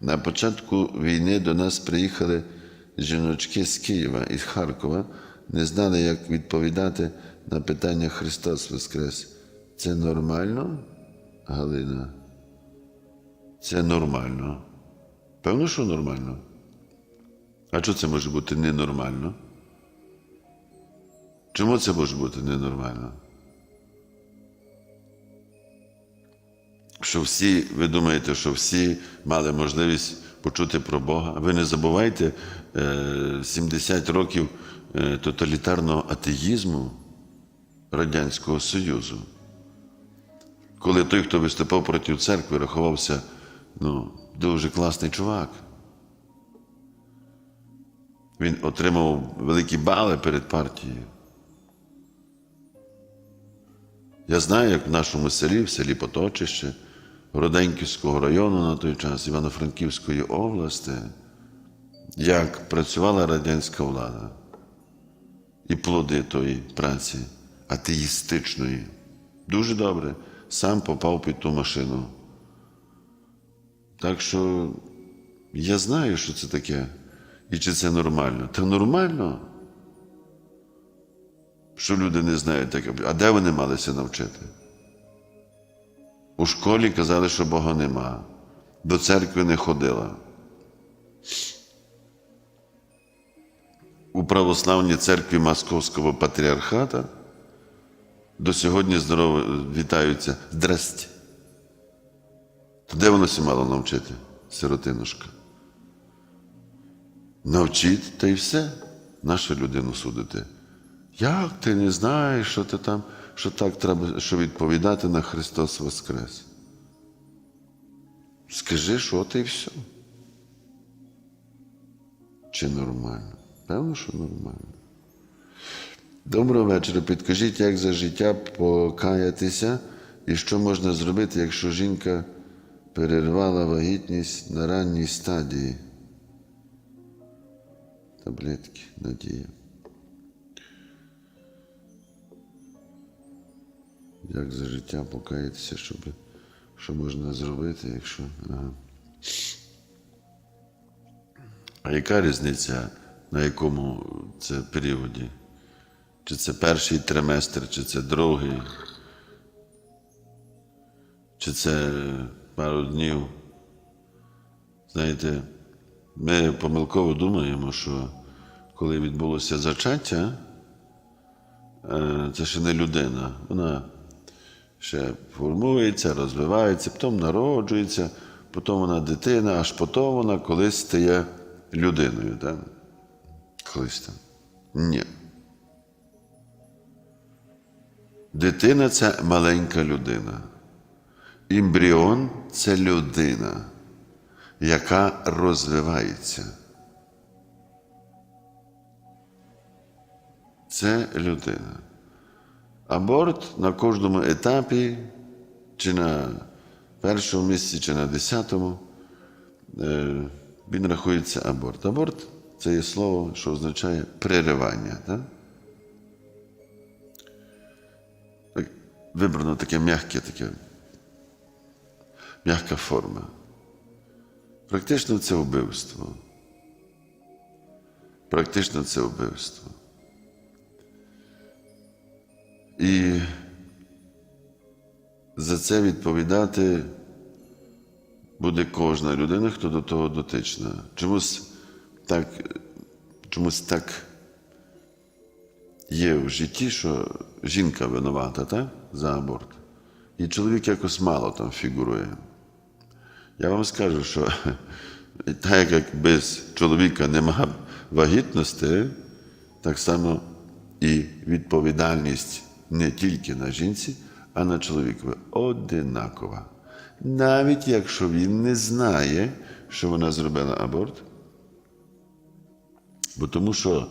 На початку війни до нас приїхали жіночки з Києва і з Харкова, не знали, як відповідати на питання Христос Воскрес. Це нормально, Галина? Це нормально. Певно, що нормально. А чого це може бути ненормально? Чому це може бути ненормально? Що всі, ви думаєте, що всі мали можливість почути про Бога. Ви не забувайте е, 70 років е, тоталітарного атеїзму Радянського Союзу. Коли той, хто виступав проти церкви, рахувався ну, дуже класний чувак. Він отримав великі бали перед партією. Я знаю, як в нашому селі, в селі Поточище, Роденківського району на той час, Івано-Франківської області, як працювала радянська влада і плоди тої праці атеїстичної. Дуже добре. Сам попав під ту машину. Так що я знаю, що це таке. І чи це нормально? Та нормально, що люди не знають таке. А де вони малися навчити? У школі казали, що Бога нема. До церкви не ходила. У православній церкві Московського патріархата до сьогодні здорово вітаються. Здрасте. То де воно сі мало навчити, сиротинушка? Навчіть та й все. Нашу людину судити. Як ти не знаєш, що ти там, що так треба, що відповідати на Христос Воскрес? Скажи, що ти і все. Чи нормально? Певно, що нормально. Доброго вечора. Підкажіть, як за життя покаятися і що можна зробити, якщо жінка перервала вагітність на ранній стадії? Таблетки, надія. Як за життя покаятися, щоб, що можна зробити, якщо. Ага. А яка різниця, на якому це періоді? Чи це перший триместр, чи це другий, чи це пару днів? Знаєте, ми помилково думаємо, що коли відбулося зачаття, е, це ще не людина. Вона ще формується, розвивається, потім народжується, потім вона дитина, аж потім вона колись стає людиною. Так? Колись там. Ні. Дитина це маленька людина. Імбріон це людина, яка розвивається. Це людина. Аборт на кожному етапі, чи на першому місці, чи на десятому, е, він рахується аборт. Аборт це є слово, що означає переривання. Так? Вибрано таке м'яке, таке, м'яка форма. Практично це вбивство. Практично це вбивство. І за це відповідати буде кожна людина, хто до того дотична. Чомусь так, чомусь так є в житті, що жінка винувата так? за аборт. І чоловік якось мало там фігурує. Я вам скажу, що так як без чоловіка нема вагітності, так само і відповідальність не тільки на жінці, а на чоловікові одинакова. Навіть якщо він не знає, що вона зробила аборт. Бо тому що,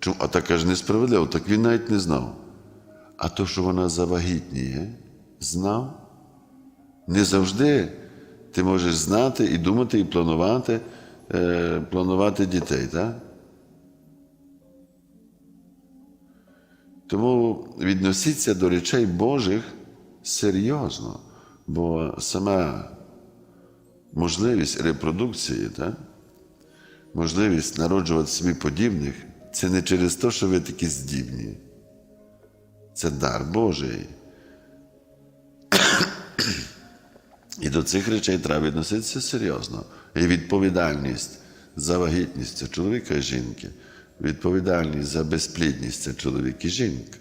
чому- а така ж несправедливо, так він навіть не знав. А то, що вона завагітніє, знав. Не завжди ти можеш знати і думати, і планувати, е, планувати дітей, так? Тому відносіться до речей Божих серйозно, бо сама можливість репродукції, так? можливість народжувати собі подібних, це не через те, що ви такі здібні. Це дар Божий. І до цих речей треба відноситися серйозно. І відповідальність за вагітність чоловіка і жінки. Відповідальність за безплідність це чоловік і жінка.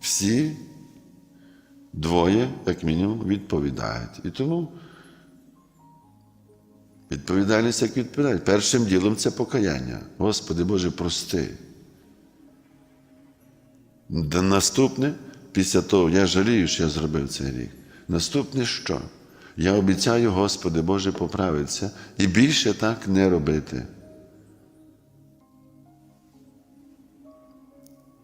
Всі двоє, як мінімум, відповідають. І тому відповідальність як відповідають. Першим ділом це покаяння. Господи Боже, прости. Наступне, після того, я жалію, що я зробив цей рік. Наступне що? Я обіцяю, Господи Боже, поправитися і більше так не робити.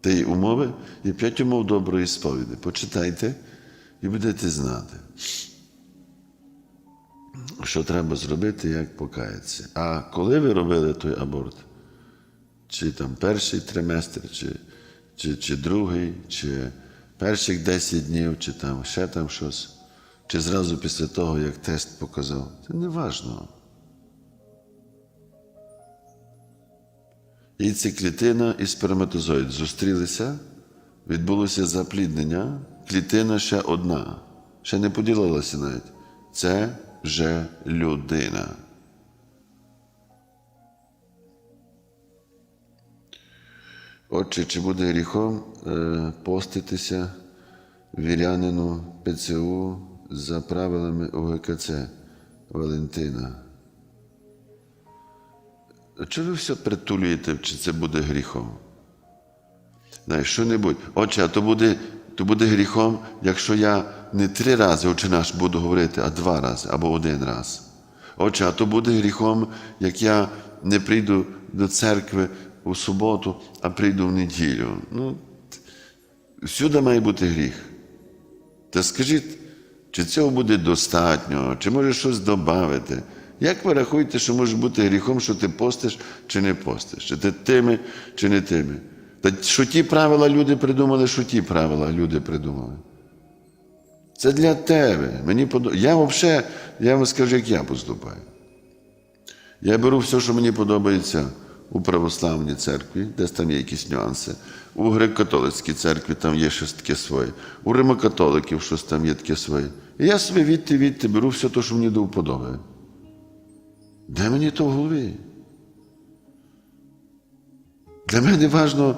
Тієї умови і п'ять умов доброї сповіді. Почитайте і будете знати, що треба зробити, як покаятися. А коли ви робили той аборт, чи там перший триместр, чи, чи, чи другий, чи перших 10 днів, чи там ще там щось, чи зразу після того, як тест показав, це не важливо. І ці клітина і сперматозоїд зустрілися, відбулося запліднення, клітина ще одна, ще не поділилася навіть. Це вже людина. Отже, чи буде гріхом е, поститися вірянину ПЦУ за правилами УГКЦ Валентина? Чи ви все притулюєте, чи це буде гріхом? Знаєш, що-небудь. Отче, а то буде, то буде гріхом, якщо я не три рази отче наш буду говорити, а два рази або один раз. Отче, а то буде гріхом, як я не прийду до церкви у суботу, а прийду в неділю. Ну, всюди має бути гріх. Та скажіть, чи цього буде достатньо, чи може щось додати? Як ви рахуєте, що може бути гріхом, що ти постиш чи не постиш? Чи ти тими, чи не тими? Та що ті правила люди придумали, що ті правила люди придумали. Це для тебе. Мені подо... Я взагалі, я вам скажу, як я поступаю. Я беру все, що мені подобається у православній церкві, десь там є якісь нюанси. У греко-католицькій церкві там є щось таке своє. У римокатоликів щось там є таке своє. І я собі відти, відти беру все те, що мені до вподоби. Де мені то в голові? Для мене важливо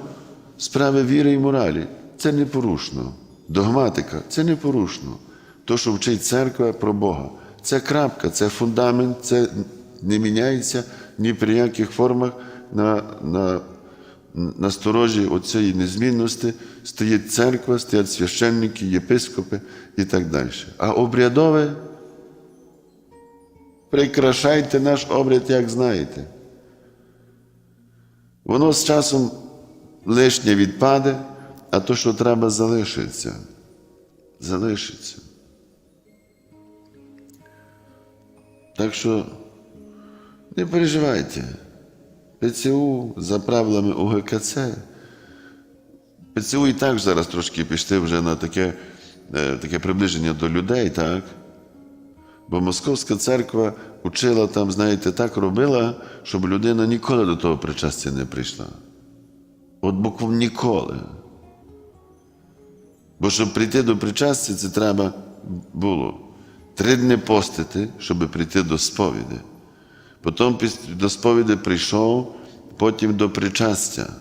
справи віри і моралі. Це непорушно. Догматика це непорушно. То, що вчить церква про Бога. Це крапка, це фундамент, це не міняється ні при яких формах на, на, на сторожі оцієї незмінності стоїть церква, стоять священники, єпископи і так далі. А обрядове прикрашайте наш обряд, як знаєте. Воно з часом лишнє відпаде, а то, що треба, залишиться. Залишиться. Так що не переживайте. ПЦУ за правилами УГКЦ. ПЦУ і так зараз трошки пішли вже на таке, е, таке приближення до людей, так? Бо Московська церква учила там, знаєте, так робила, щоб людина ніколи до того причастя не прийшла. От буквально ніколи. Бо щоб прийти до причастя, це треба було три дні постити, щоб прийти до сповіді. Потім до сповіді прийшов, потім до причастя.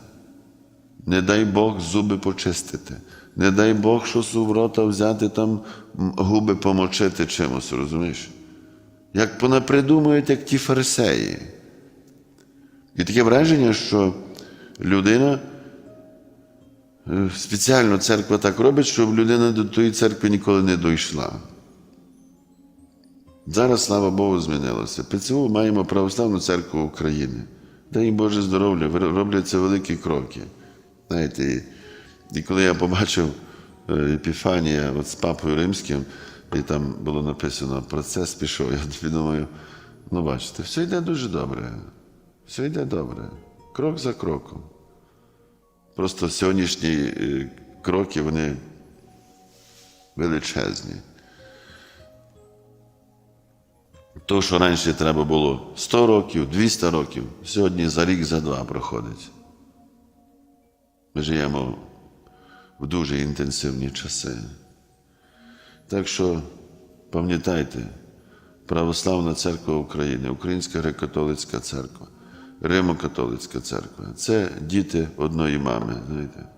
Не дай Бог зуби почистити. Не дай Бог щось у рота взяти, там губи помочити чимось, розумієш? Як понапридумують, як ті фарисеї. І таке враження, що людина е, спеціально церква так робить, щоб людина до тої церкви ніколи не дійшла. Зараз, слава Богу, змінилося. ПЦУ маємо Православну церкву України. Дай їм Боже здоров'я, робляться великі кроки. Знаєте, і, і коли я побачив е, Епіфанія от з папою римським, і там було написано процес пішов, я думаю, ну бачите, все йде дуже добре. Все йде добре. Крок за кроком. Просто сьогоднішні е, кроки, вони величезні. То, що раніше треба було 100 років, 200 років, сьогодні за рік, за два проходить. Ми живемо в дуже інтенсивні часи. Так що пам'ятайте, Православна церква України, Українська греко-католицька церква, Римо-католицька церква це діти одної мами. Знаєте.